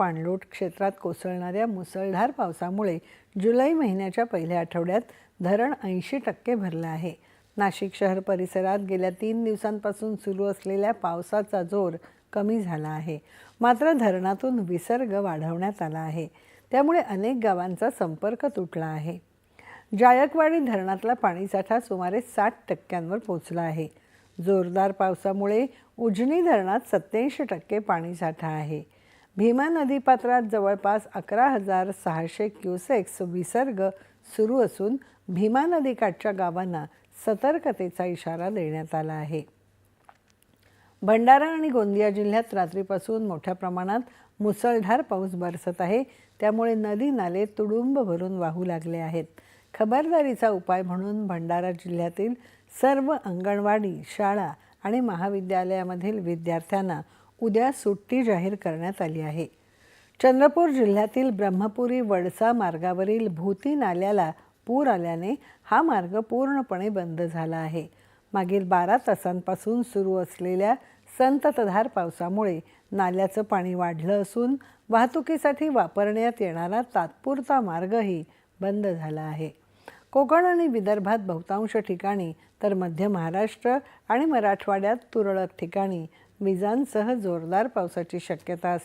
पाणलोट क्षेत्रात कोसळणाऱ्या मुसळधार पावसामुळे जुलै महिन्याच्या पहिल्या आठवड्यात धरण ऐंशी टक्के भरलं आहे. नाशिक शहर परिसरात गेल्या तीन दिवसांपासून सुरू असलेल्या पावसाचा जोर कमी झाला आहे. मात्र धरणातून विसर्ग वाढवण्यात आला आहे. त्यामुळे अनेक गावांचा संपर्क तुटला आहे. जायकवाडी धरणातला पाणीसाठा सुमारे साठ टक्क्यांवर पोचला आहे. जोरदार पावसामुळे उजनी धरणात सत्याऐंशी टक्के पाणीसाठा आहे. भीमा नदीपात्रात जवळपास अकरा हजार सहाशे क्युसेक्स विसर्ग सुरू असून भीमा नदीकाठच्या गावांना सतर्कतेचा इशारा देण्यात आला आहे. भंडारा आणि गोंदिया जिल्ह्यात रात्रीपासून मोठ्या प्रमाणात मुसळधार पाऊस बरसत आहे. त्यामुळे नदी नाले तुडुंब भरून वाहू लागले आहेत. खबरदारीचा उपाय म्हणून भंडारा जिल्ह्यातील सर्व अंगणवाडी शाळा आणि महाविद्यालयामधील विद्यार्थ्यांना उद्या सुट्टी जाहीर करण्यात आली आहे. चंद्रपूर जिल्ह्यातील ब्रह्मपुरी वडसा मार्गावरील भूती नाल्याला पूर आल्याने हा मार्ग पूर्णपणे बंद झाला आहे. मागील बारा तासांपासून सुरू असलेल्या संततधार पावसामुळे नाल्याचं पाणी वाढलं असून वाहतुकीसाठी वापरण्यात येणारा तात्पुरता मार्गही बंद झाला आहे. कोकण आणि विदर्भात बहुतांश ठिकाणी तर मध्य महाराष्ट्र आणि मराठवाड्यात तुरळक ठिकाणी. विजांसह जोरदार पावसाची शक्यता असते.